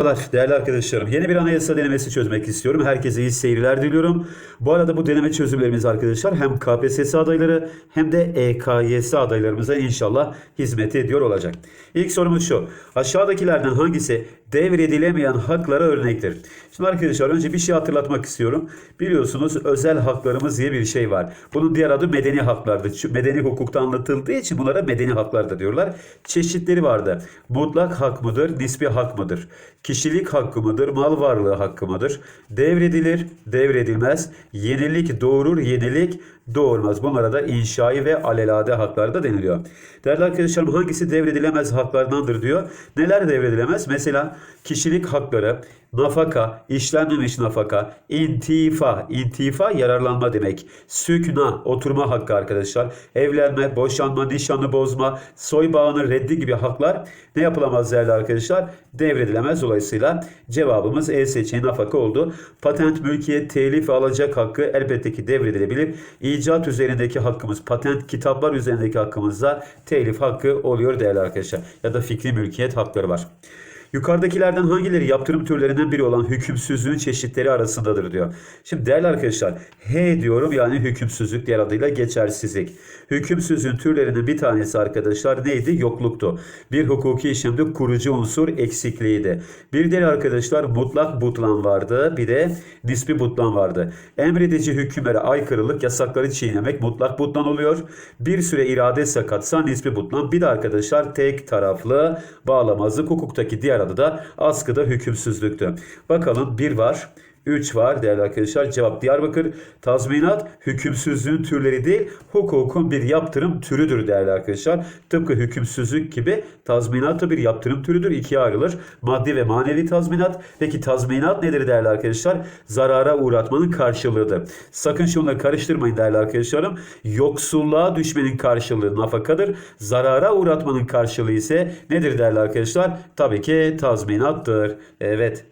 Merhabalar değerli arkadaşlarım. Yeni bir anayasa denemesi çözmek istiyorum. Herkese iyi seyirler diliyorum. Bu arada bu deneme çözümlerimiz arkadaşlar hem KPSS adayları hem de EKYS adaylarımıza inşallah hizmet ediyor olacak. İlk sorumuz şu. Aşağıdakilerden hangisi devredilemeyen haklara örnektir? Şimdi arkadaşlar önce bir şey hatırlatmak istiyorum. Biliyorsunuz özel haklarımız diye bir şey var. Bunun diğer adı medeni haklardır. Şu Medeni hukukta anlatıldığı için bunlara medeni haklar da diyorlar. Çeşitleri vardı. Mutlak hak mıdır, nispi hak mıdır? Kişilik hakkı mıdır, mal varlığı hakkı mıdır? Devredilir, devredilmez. Yenilik doğurur, yenilik doğurmaz. Bunlara da inşai ve alelade haklar da deniliyor. Değerli arkadaşlarım hangisi devredilemez haklardandır diyor. Neler devredilemez? Mesela kişilik hakları, nafaka, işlenmemiş nafaka, intifa, intifa yararlanma demek. Sükna, oturma hakkı arkadaşlar. Evlenme, boşanma, nişanı bozma, soy bağını reddi gibi haklar ne yapılamaz değerli arkadaşlar? Devredilemez. Dolayısıyla cevabımız E seçeneği nafaka oldu. Patent, mülkiyet, telif ve alacak hakkı elbette ki devredilebilir. İcat üzerindeki hakkımız, patent, kitaplar üzerindeki hakkımız da telif hakkı oluyor değerli arkadaşlar. Ya da fikri mülkiyet hakları var. Yukarıdakilerden hangileri yaptırım türlerinden biri olan hükümsüzlüğün çeşitleri arasındadır diyor. Şimdi değerli arkadaşlar H diyorum yani hükümsüzlük diğer adıyla geçersizlik. Hükümsüzlüğün türlerinden bir tanesi arkadaşlar neydi? Yokluktu. Bir hukuki işlemde kurucu unsur eksikliğiydi. Bir diğer arkadaşlar mutlak butlan vardı. Bir de nispi butlan vardı. Emredici hükümlere aykırılık yasakları çiğnemek mutlak butlan oluyor. Bir süre irade sakatsa nispi butlan. Bir de arkadaşlar tek taraflı bağlamazlık hukuktaki diğer adı da askıda hükümsüzlüktü. Bakalım bir var. 3 var değerli arkadaşlar. Cevap Diyarbakır. Tazminat hükümsüzlüğün türleri değil, hukukun bir yaptırım türüdür değerli arkadaşlar. Tıpkı hükümsüzlük gibi tazminat da bir yaptırım türüdür. İkiye ayrılır. Maddi ve manevi tazminat. Peki tazminat nedir değerli arkadaşlar? Zarara uğratmanın karşılığıdır. Sakın şunları karıştırmayın değerli arkadaşlarım. Yoksulluğa düşmenin karşılığı nafakadır. Zarara uğratmanın karşılığı ise nedir değerli arkadaşlar? Tabii ki tazminattır. Evet.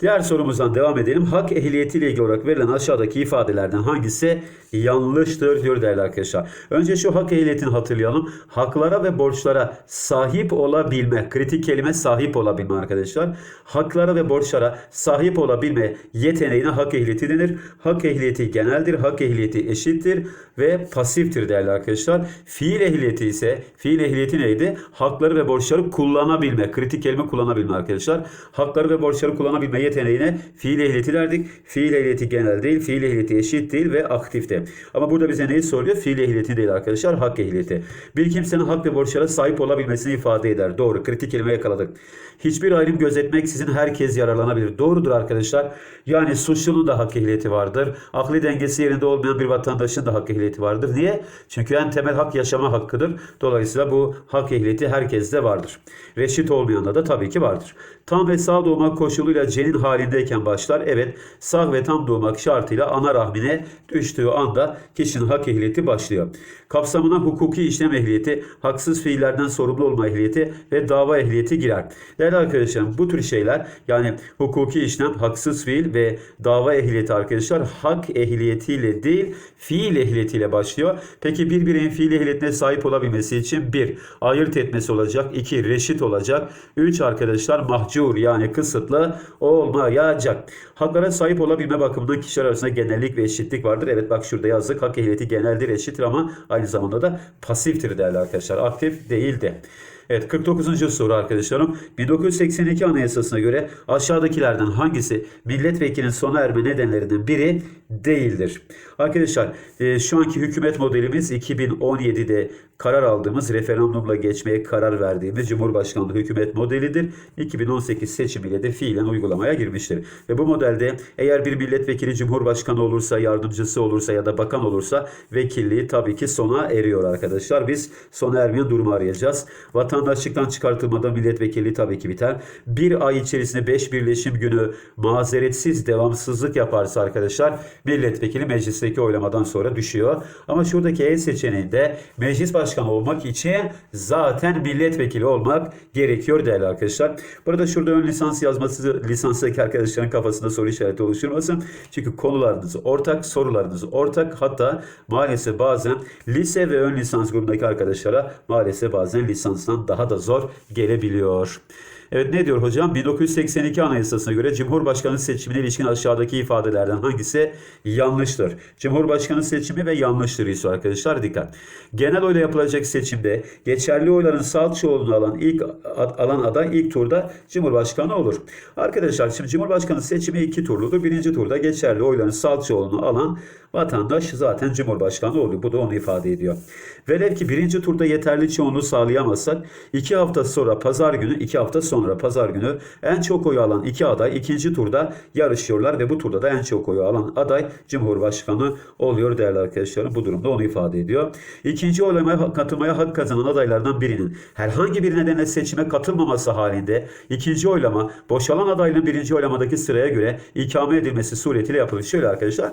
Diğer sorumuzdan devam edelim. Hak ehliyetiyle ilgili olarak verilen aşağıdaki ifadelerden hangisi yanlıştır diyor değerli arkadaşlar. Önce şu hak ehliyetini hatırlayalım. Haklara ve borçlara sahip olabilme. Kritik kelime sahip olabilme arkadaşlar. Haklara ve borçlara sahip olabilme yeteneğine hak ehliyeti denir. Hak ehliyeti geneldir. Hak ehliyeti eşittir ve pasiftir değerli arkadaşlar. Fiil ehliyeti ise fiil ehliyeti neydi? Hakları ve borçları kullanabilme. Kritik kelime kullanabilme arkadaşlar. Hakları ve borçları kullanabilme yeteneğine fiil ehliyeti derdik. Fiil ehliyeti genel değil, fiil ehliyeti eşit değil ve aktifte. Ama burada bize neyi soruyor? Fiil ehliyeti değil arkadaşlar, hak ehliyeti. Bir kimsenin hak ve borçlara sahip olabilmesini ifade eder. Doğru, kritik kelime yakaladık. Hiçbir ayrım gözetmeksizin herkes yararlanabilir. Doğrudur arkadaşlar. Yani suçlunun da hak ehliyeti vardır. Akli dengesi yerinde olmayan bir vatandaşın da hak ehliyeti vardır. Niye? Çünkü en temel hak yaşama hakkıdır. Dolayısıyla bu hak ehliyeti herkeste vardır. Reşit olmayanda da tabii ki vardır. Tam ve sağ doğmak koşuluyla cenin halindeyken başlar. Evet sağ ve tam doğmak şartıyla ana rahmine düştüğü anda kişinin hak ehliyeti başlıyor. Kapsamına hukuki işlem ehliyeti, haksız fiillerden sorumlu olma ehliyeti ve dava ehliyeti girer. Değerli arkadaşlarım bu tür şeyler yani hukuki işlem, haksız fiil ve dava ehliyeti arkadaşlar hak ehliyetiyle değil fiil ehliyetiyle başlıyor. Peki bir bireyin fiil ehliyetine sahip olabilmesi için bir ayırt etmesi olacak. iki reşit olacak. Üç arkadaşlar mahcur yani kısıtlı olmayacak. Haklara sahip olabilme bakımından kişiler arasında genellik ve eşitlik vardır. Evet bak şurada yazdık. Hak ehliyeti geneldir, eşittir ama aynı zamanda da pasiftir değerli arkadaşlar. Aktif değildi. Evet 49. soru arkadaşlarım. 1982 Anayasası'na göre aşağıdakilerden hangisi milletvekilinin sona erme nedenlerinden biri değildir? Arkadaşlar e, şu anki hükümet modelimiz 2017'de karar aldığımız referandumla geçmeye karar verdiğimiz Cumhurbaşkanlığı hükümet modelidir. 2018 seçimiyle de fiilen uygulamaya girmiştir. Ve bu modelde eğer bir milletvekili Cumhurbaşkanı olursa, yardımcısı olursa ya da bakan olursa vekilliği tabii ki sona eriyor arkadaşlar. Biz sona ermeyen durumu arayacağız. Vatandaşlıktan çıkartılmada milletvekilliği tabii ki biter. Bir ay içerisinde 5 birleşim günü mazeretsiz devamsızlık yaparsa arkadaşlar milletvekili meclisteki oylamadan sonra düşüyor. Ama şuradaki E seçeneğinde meclis başkanı olmak için zaten milletvekili olmak gerekiyor değerli arkadaşlar. Burada şurada ön lisans yazması lisanstaki arkadaşların kafasında soru işareti oluşturmasın. Çünkü konularınız ortak, sorularınız ortak. Hatta maalesef bazen lise ve ön lisans grubundaki arkadaşlara maalesef bazen lisanstan daha da zor gelebiliyor. Evet ne diyor hocam? 1982 Anayasası'na göre Cumhurbaşkanı seçimine ilişkin aşağıdaki ifadelerden hangisi yanlıştır? Cumhurbaşkanı seçimi ve yanlıştır istiyor arkadaşlar dikkat. Genel oyla yapılacak seçimde geçerli oyların salt çoğunluğunu alan ilk alan aday ilk turda Cumhurbaşkanı olur. Arkadaşlar şimdi Cumhurbaşkanı seçimi iki turludur. Birinci turda geçerli oyların salt çoğunluğunu alan vatandaş zaten Cumhurbaşkanı oluyor. Bu da onu ifade ediyor. Velev ki birinci turda yeterli çoğunluğu sağlayamazsak iki hafta sonra pazar günü, iki hafta sonra pazar günü en çok oyu alan iki aday ikinci turda yarışıyorlar ve bu turda da en çok oyu alan aday Cumhurbaşkanı oluyor değerli arkadaşlarım. Bu durumda onu ifade ediyor. İkinci oylamaya katılmaya hak kazanan adaylardan birinin herhangi bir nedenle seçime katılmaması halinde ikinci oylama boşalan adaylığın birinci oylamadaki sıraya göre ikame edilmesi suretiyle yapılır. Şöyle arkadaşlar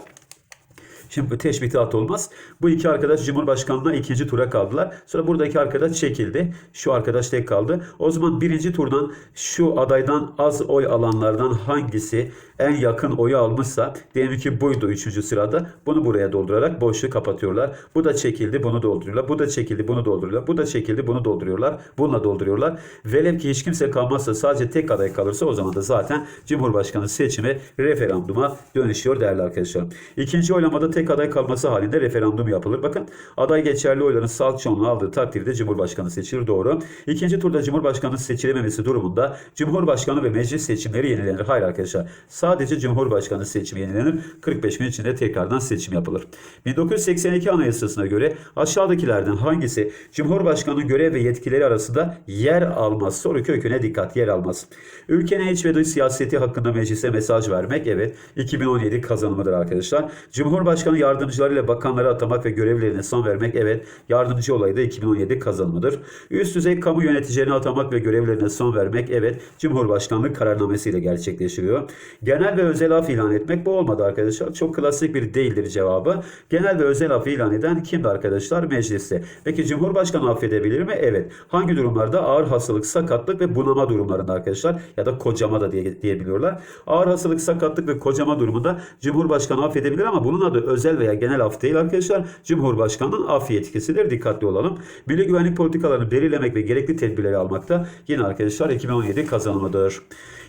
Şimdi teşbihat olmaz. Bu iki arkadaş Cumhurbaşkanlığına ikinci tura kaldılar. Sonra buradaki arkadaş çekildi. Şu arkadaş tek kaldı. O zaman birinci turdan şu adaydan az oy alanlardan hangisi en yakın oyu almışsa diyelim ki buydu üçüncü sırada. Bunu buraya doldurarak boşluğu kapatıyorlar. Bu da çekildi bunu dolduruyorlar. Bu da çekildi bunu dolduruyorlar. Bu da çekildi bunu dolduruyorlar. Bununla dolduruyorlar. Velev ki hiç kimse kalmazsa sadece tek aday kalırsa o zaman da zaten Cumhurbaşkanı seçimi referanduma dönüşüyor değerli arkadaşlar. İkinci oylamada tek aday kalması halinde referandum yapılır. Bakın aday geçerli oyların salt çoğunluğu aldığı takdirde Cumhurbaşkanı seçilir. Doğru. İkinci turda Cumhurbaşkanı seçilememesi durumunda Cumhurbaşkanı ve meclis seçimleri yenilenir. Hayır arkadaşlar. Sadece Cumhurbaşkanı seçimi yenilenir. 45 gün içinde tekrardan seçim yapılır. 1982 Anayasası'na göre aşağıdakilerden hangisi Cumhurbaşkanı görev ve yetkileri arasında yer almaz? Soru köküne dikkat yer almaz. Ülkenin iç ve dış siyaseti hakkında meclise mesaj vermek evet 2017 kazanımıdır arkadaşlar. Cumhurbaşkanı yardımcılarıyla bakanları atamak ve görevlerine son vermek evet yardımcı olayı da 2017 kazanımıdır. Üst düzey kamu yöneticilerini atamak ve görevlerine son vermek evet Cumhurbaşkanlığı kararnamesiyle gerçekleştiriyor. Genel ve özel af ilan etmek bu olmadı arkadaşlar. Çok klasik bir değildir cevabı. Genel ve özel af ilan eden kimdi arkadaşlar? Mecliste. Peki Cumhurbaşkanı affedebilir mi? Evet. Hangi durumlarda? Ağır hastalık, sakatlık ve bunama durumlarında arkadaşlar ya da kocama da diye, diyebiliyorlar. Ağır hastalık, sakatlık ve kocama durumunda Cumhurbaşkanı affedebilir ama bunun adı özel veya genel af değil arkadaşlar. Cumhurbaşkanının af yetkisidir. Dikkatli olalım. Milli güvenlik politikalarını belirlemek ve gerekli tedbirleri almakta yine arkadaşlar 2017 kazanımıdır.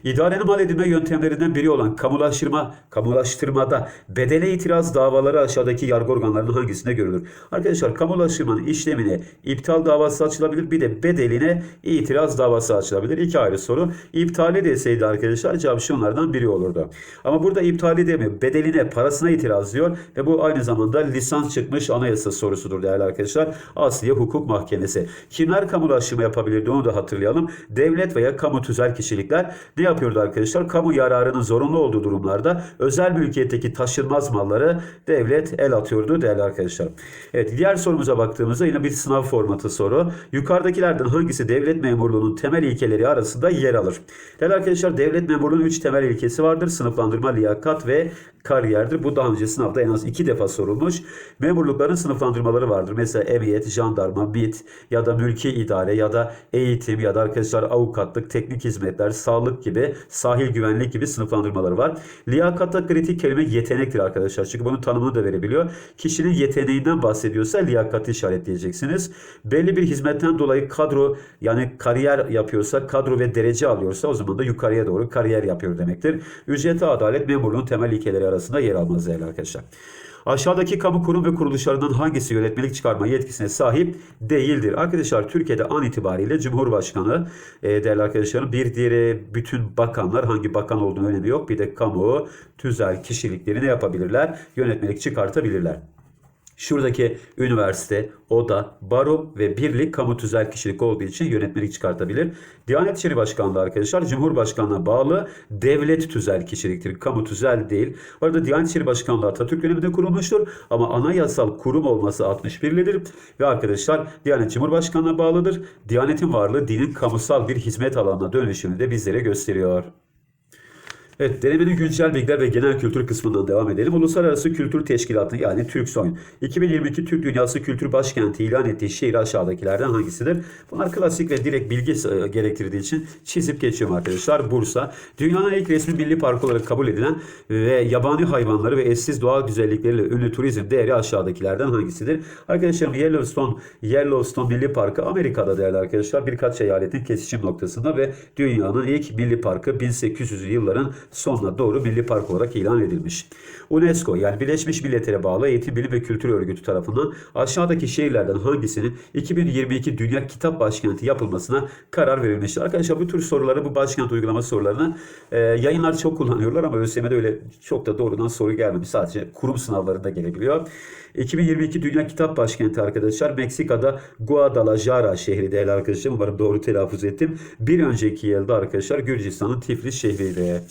İdarenin mal edilme yöntemlerinden biri olan kamulaştırma, kamulaştırmada bedele itiraz davaları aşağıdaki yargı organlarının hangisinde görülür? Arkadaşlar kamulaştırmanın işlemine iptal davası açılabilir. Bir de bedeline itiraz davası açılabilir. İki ayrı soru. İptali deseydi arkadaşlar cevap şunlardan biri olurdu. Ama burada iptali demiyor. Bedeline, parasına itiraz diyor ve bu aynı zamanda lisans çıkmış anayasa sorusudur değerli arkadaşlar. Asliye Hukuk Mahkemesi. Kimler kamulaştırma yapabilirdi onu da hatırlayalım. Devlet veya kamu tüzel kişilikler ne yapıyordu arkadaşlar? Kamu yararının zorunlu olduğu durumlarda özel mülkiyetteki taşınmaz malları devlet el atıyordu değerli arkadaşlar. Evet diğer sorumuza baktığımızda yine bir sınav formatı soru. Yukarıdakilerden hangisi devlet memurluğunun temel ilkeleri arasında yer alır? Değerli arkadaşlar devlet memurluğunun 3 temel ilkesi vardır. Sınıflandırma, liyakat ve kariyerdir. Bu daha önce sınavda en az 2 defa sorulmuş. Memurlukların sınıflandırmaları vardır. Mesela emniyet, jandarma, MİT ya da mülki idare ya da eğitim ya da arkadaşlar avukatlık, teknik hizmetler, sağlık gibi, sahil güvenlik gibi sınıflandırmaları var. Liyakatta kritik kelime yetenektir arkadaşlar. Çünkü bunun tanımını da verebiliyor. Kişinin yeteneğinden bahsediyorsa liyakati işaretleyeceksiniz. Belli bir hizmetten dolayı kadro yani kariyer yapıyorsa, kadro ve derece alıyorsa o zaman da yukarıya doğru kariyer yapıyor demektir. Ücreti adalet memurluğun temel ilkeleri arasında yer almaz değerli arkadaşlar. Aşağıdaki kamu kurum ve kuruluşlarından hangisi yönetmelik çıkarma yetkisine sahip değildir? Arkadaşlar Türkiye'de an itibariyle Cumhurbaşkanı e, değerli arkadaşlarım bir diğeri bütün bakanlar hangi bakan olduğunu önemi yok. Bir de kamu, tüzel kişilikleri ne yapabilirler? Yönetmelik çıkartabilirler. Şuradaki üniversite, oda, baro ve birlik kamu tüzel kişilik olduğu için yönetmelik çıkartabilir. Diyanet İşleri Başkanlığı arkadaşlar Cumhurbaşkanlığına bağlı devlet tüzel kişiliktir. Kamu tüzel değil. Bu arada Diyanet İşleri Başkanlığı Atatürk döneminde kurulmuştur. Ama anayasal kurum olması 61'lidir. Ve arkadaşlar Diyanet Cumhurbaşkanlığına bağlıdır. Diyanetin varlığı dinin kamusal bir hizmet alanına dönüşümünü de bizlere gösteriyor. Evet, denemenin güncel bilgiler ve genel kültür kısmından devam edelim. Uluslararası Kültür Teşkilatı yani TÜRKSOY'un 2022 Türk Dünyası Kültür Başkenti ilan ettiği şehir aşağıdakilerden hangisidir? Bunlar klasik ve direkt bilgi e, gerektirdiği için çizip geçiyorum arkadaşlar. Bursa, dünyanın ilk resmi milli park olarak kabul edilen ve yabani hayvanları ve eşsiz doğal güzellikleriyle ünlü turizm değeri aşağıdakilerden hangisidir? Arkadaşlarım Yellowstone, Yellowstone Milli Parkı Amerika'da değerli arkadaşlar. Birkaç eyaletin kesişim noktasında ve dünyanın ilk milli parkı 1800'lü yılların sonuna doğru milli park olarak ilan edilmiş. UNESCO yani Birleşmiş Milletler'e bağlı Eğitim Bilim ve Kültür Örgütü tarafından aşağıdaki şehirlerden hangisinin 2022 Dünya Kitap Başkenti yapılmasına karar verilmiştir. Arkadaşlar bu tür soruları bu başkent uygulama sorularını e, yayınlar çok kullanıyorlar ama ÖSYM'de öyle çok da doğrudan soru gelmemiş. Sadece kurum sınavlarında gelebiliyor. 2022 Dünya Kitap Başkenti arkadaşlar Meksika'da Guadalajara şehri değerli arkadaşlar. Umarım doğru telaffuz ettim. Bir önceki yılda arkadaşlar Gürcistan'ın Tiflis şehriydi.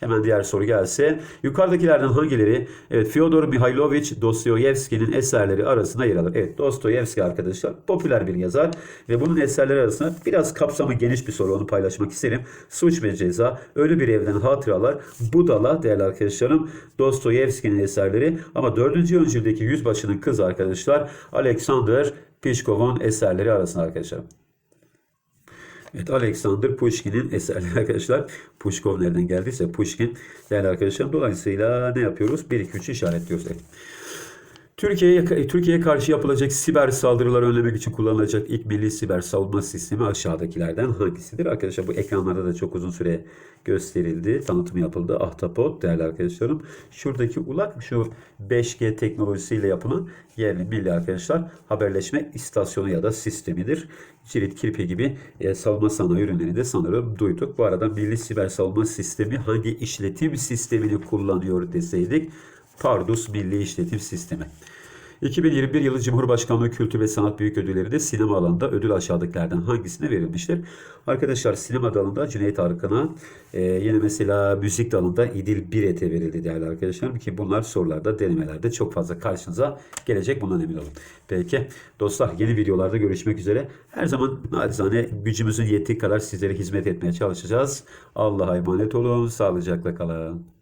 Hemen diğer soru gelse. Yukarıdakilerden hangileri evet, Fyodor Mihailovich Dostoyevski'nin eserleri arasında yer alır? Evet Dostoyevski arkadaşlar popüler bir yazar ve bunun eserleri arasında biraz kapsamı geniş bir soru onu paylaşmak isterim. Suç ve Ceza, Ölü Bir Evden Hatıralar, Budala değerli arkadaşlarım Dostoyevski'nin eserleri ama 4. yüzyıldaki yüzbaşının kızı arkadaşlar Alexander Pishkov'un eserleri arasında arkadaşlar. Evet Alexander Pushkin'in eserleri arkadaşlar. Pushkov nereden geldiyse Pushkin değerli arkadaşlar. Dolayısıyla ne yapıyoruz? 1 2 3 işaretliyoruz. Evet. Türkiye'ye Türkiye'ye karşı yapılacak siber saldırıları önlemek için kullanılacak ilk milli siber savunma sistemi aşağıdakilerden hangisidir? Arkadaşlar bu ekranlarda da çok uzun süre gösterildi. Tanıtımı yapıldı. Ahtapot değerli arkadaşlarım. Şuradaki ulak şu 5G teknolojisiyle yapılan yerli milli arkadaşlar haberleşme istasyonu ya da sistemidir. Cirit, kirpi gibi e, savunma sanayi ürünlerini de sanırım duyduk. Bu arada milli siber savunma sistemi hangi işletim sistemini kullanıyor deseydik Pardus Milli İşletim Sistemi. 2021 yılı Cumhurbaşkanlığı Kültür ve Sanat Büyük Ödülleri de sinema alanında ödül aşağıdakilerden hangisine verilmiştir? Arkadaşlar sinema dalında Cüneyt Arkın'a, e, yine mesela müzik dalında İdil Biret'e verildi değerli arkadaşlarım ki bunlar sorularda, denemelerde çok fazla karşınıza gelecek bundan emin olun. Peki dostlar yeni videolarda görüşmek üzere. Her zaman nacizane gücümüzün yettiği kadar sizlere hizmet etmeye çalışacağız. Allah'a emanet olun, sağlıcakla kalın.